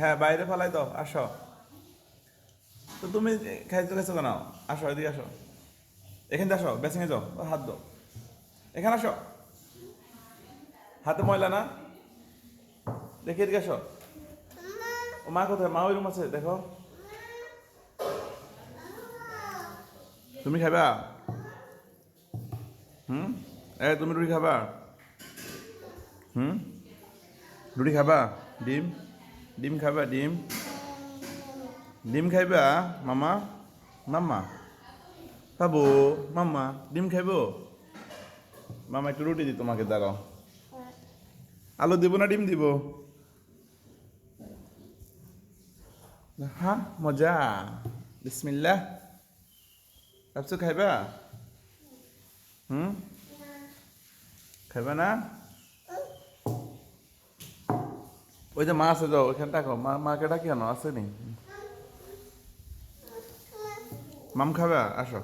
হ্যাঁ বাইরে ফালাই দাও, আসো। তো তুমি খাইতে খাইছো কেন? আসো, এদিকে আসো। এখানে আসো বেসিংয়ে যাও হাত দাও। এখানে আসো। হাতে ময়লা না? দেখি এদিকে আসো। ও মা কোথায়? মা ওই রুম আছে, দেখো। তুমি খাবা হুম? এ, তুমি রুটি খাবা? হুম? রুটি খাবা? ডিম? ডিম খাবা ডিম? ডিম খাইবা, মামা? মাম্মা? বাবু, মাম্মা, ডিম খাইব? মামা, একটু রুটি দি তোমাকে, দাঁড়াও। আলু দিব না ডিম দিব? হ্যাঁ মজা। বিসমিল্লাহ। ভাবছ খাইবা? হুম? খাইবা না? ওই যে মা আছে যাও ওইখানে ডাকো। মা, মাকে ডাকি কেন আছে নি? মাম খাবে? আসো।